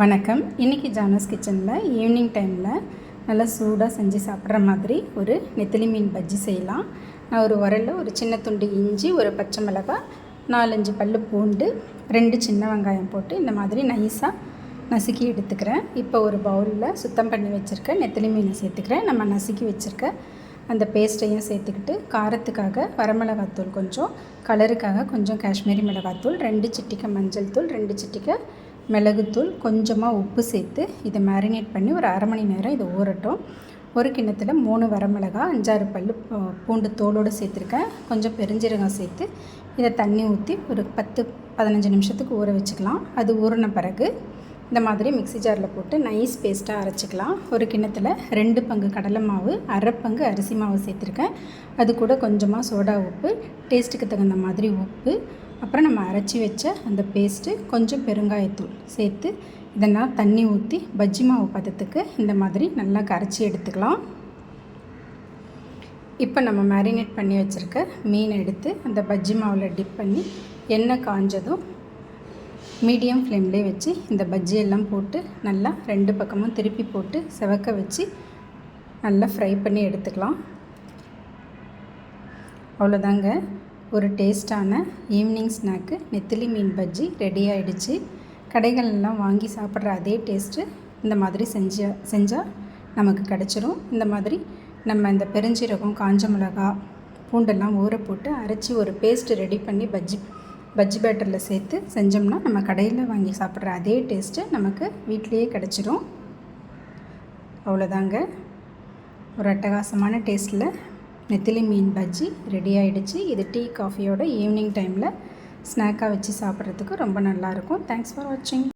வணக்கம். இன்றைக்கி ஜானஸ் கிச்சனில் ஈவினிங் டைமில் நல்லா சூடாக செஞ்சு சாப்பிட்ற மாதிரி ஒரு நெத்திலி மீன் பஜ்ஜி செய்யலாம். நான் ஒரு உரலில் ஒரு சின்ன துண்டு இஞ்சி ஒரு பச்சை மிளகாய் நாலஞ்சு பல் பூண்டு ரெண்டு சின்ன வெங்காயம் போட்டு இந்த மாதிரி நைஸாக நசுக்கி எடுத்துக்கிறேன். இப்போ ஒரு பவுலில் சுத்தம் பண்ணி வச்சுருக்க நெத்திலி மீனை சேர்த்துக்கிறேன். நம்ம நசுக்கி வச்சுருக்க அந்த பேஸ்ட்டையும் சேர்த்துக்கிட்டு காரத்துக்காக வரமிளகாத்தூள் கொஞ்சம் கலருக்காக கொஞ்சம் காஷ்மீரி மிளகாத்தூள் ரெண்டு சிட்டிக்கை மஞ்சள் தூள் ரெண்டு சிட்டிக்கை மிளகுத்தூள் கொஞ்சமாக உப்பு சேர்த்து இதை மேரினேட் பண்ணி ஒரு அரை மணி நேரம் இதை ஊறட்டும். ஒரு கிண்ணத்தில் மூணு வரமிளகா அஞ்சாறு பல் பூண்டு தோலோடு சேர்த்துருக்கேன். கொஞ்சம் பெருஞ்சீரகம் சேர்த்து இதை தண்ணி ஊற்றி ஒரு பத்து பதினஞ்சு நிமிஷத்துக்கு ஊற வச்சுக்கலாம். அது ஊறின பிறகு இந்த மாதிரி மிக்ஸி ஜாரில் போட்டு நைஸ் பேஸ்ட்டாக அரைச்சிக்கலாம். ஒரு கிண்ணத்தில் ரெண்டு பங்கு கடலை மாவு அரை பங்கு அரிசி மாவு சேர்த்துருக்கேன். அது கூட கொஞ்சமாக சோடா உப்பு டேஸ்ட்டுக்கு தகுந்த மாதிரி உப்பு அப்புறம் நம்ம அரைச்சி வச்ச அந்த பேஸ்ட்டு கொஞ்சம் பெருங்காயத்தூள் சேர்த்து இதெல்லாம் தண்ணி ஊற்றி பஜ்ஜி மாவு பதத்துக்கு இந்த மாதிரி நல்லா கரைச்சி எடுத்துக்கலாம். இப்போ நம்ம மேரினேட் பண்ணி வச்சுருக்க மீன் எடுத்து அந்த பஜ்ஜி மாவில் டிப் பண்ணி எண்ணெய் காஞ்சதும் மீடியம் ஃப்ளேம்லேயே வச்சு இந்த பஜ்ஜி எல்லாம் போட்டு நல்லா ரெண்டு பக்கமும் திருப்பி போட்டு செவக்க வச்சு நல்லா ஃப்ரை பண்ணி எடுத்துக்கலாம். அவ்வளோதாங்க ஒரு டேஸ்ட்டான ஈவினிங் ஸ்நாக்கு நெத்திலி மீன் பஜ்ஜி ரெடி ஆகிடுச்சு கடைகள்லாம் வாங்கி சாப்பிட்ற அதே டேஸ்ட்டு இந்த மாதிரி செஞ்ச செஞ்சால் நமக்கு கிடச்சிரும். இந்த மாதிரி நம்ம இந்த பெருஞ்சீரகம் காஞ்ச மிளகா பூண்டெல்லாம் ஊற போட்டு அரைச்சி ஒரு பேஸ்ட் ரெடி பண்ணி பஜ்ஜி பஜ்ஜி பேட்டரில் சேர்த்து செஞ்சோம்னா நம்ம கடையில் வாங்கி சாப்பிட்ற அதே டேஸ்ட்டு நமக்கு வீட்லேயே கிடச்சிரும். அவ்வளோதாங்க. ஒரு அட்டகாசமான டேஸ்ட்டில் நெத்திலி மீன் பஜ்ஜி ரெடி ஆகிடுச்சு இது டீ காஃபியோட ஈவினிங் டைமில் ஸ்நாக்காக வச்சு சாப்பிட்றதுக்கு ரொம்ப நல்லாயிருக்கும் தேங்க்ஸ் ஃபார் வாட்சிங்